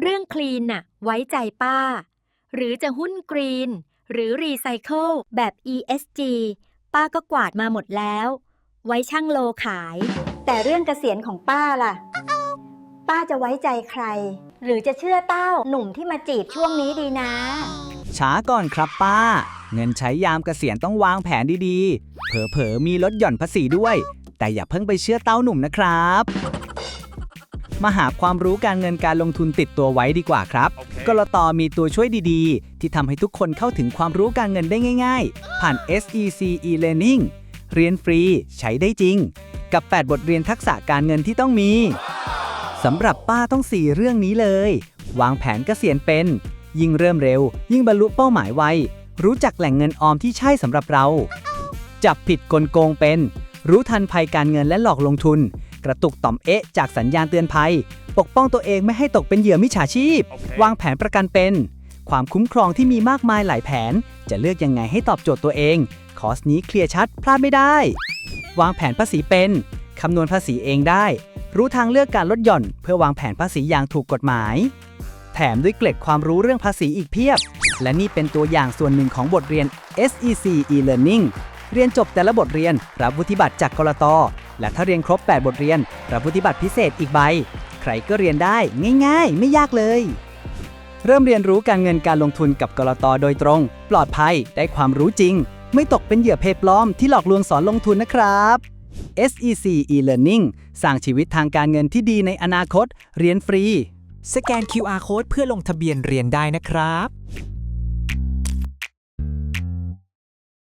เรื่องคลีนน่ะไว้ใจป้า หรือจะหุ้นกรีน หรือรีไซเคิลแบบ ESG ป้าก็กวาดมาหมดแล้ว ไว้ช่างโลขาย แต่เรื่องเกษียณของป้าล่ะ ป้าจะไว้ใจใคร หรือจะเชื่อเต้าหนุ่มที่มาจีบช่วงนี้ดีนะ ช้าก่อนครับป้า เงินใช้ยามเกษียณต้องวางแผนดีๆ เผลอๆ มีลดหย่อนภาษีด้วย แต่อย่าเพิ่งไปเชื่อเต้าหนุ่มนะครับ มาหาความรู้การเงินการลงทุนติดตัวไว้ดีกว่าครับกลตมีตัวช่วยดีๆ ที่ทำให้ทุกคนเข้าถึงความรู้การเงินได้ง่าย ๆ ผ่าน SEC e-learning เรียนฟรีใช้ได้จริง กับ 8 บทเรียนทักษะการเงินที่ต้องมี สำหรับป้าต้อง 4 เรื่องนี้เลย วางแผนเกษียณเป็น ยิ่งเริ่มเร็ว ยิ่งบรรลุเป้าหมายไว รู้จักแหล่งเงินออมที่ใช่สำหรับเรา จับผิดกลโกงเป็น รู้ทันภัยการเงินและหลอกลงทุน กระตุกต่อมเอ๊ะจากสัญญาณเตือนภัย ปกป้องตัวเองไม่ให้ตกเป็นเหยื่อมิจฉาชีพวางแผนประกันเป็น ความคุ้มครองที่มีมากมายหลายแผน จะเลือกยังไงให้ตอบโจทย์ตัวเอง คอร์สนี้เคลียร์ชัดพลาดไม่ได้ วางแผนภาษีเป็น คำนวณภาษีเองได้ รู้ทางเลือกการลดหย่อน เพื่อวางแผนภาษีอย่างถูกกฎหมาย แถมด้วยเกล็ดความรู้เรื่องภาษีอีกเพียบ และนี่เป็นตัวอย่างส่วนหนึ่งของบทเรียน SEC e-learning เรียนจบแต่ละบทเรียน รับวุฒิบัตรจากกลต และถ้าเรียนครบ 8 บทเรียนรับวุฒิบัตรพิเศษอีกใบ ใครก็เรียนได้ง่าย ๆ ไม่ยากเลย เริ่มเรียนรู้การเงินการลงทุนกับกลตโดยตรง ปลอดภัยได้ความรู้จริง ไม่ตกเป็นเหยื่อเพจปลอมที่หลอกลวงสอนลงทุนนะครับ SEC e-learning สร้างชีวิตทางการเงินที่ดีในอนาคต เรียนฟรี สแกน QR code เพื่อลงทะเบียนเรียนได้นะครับ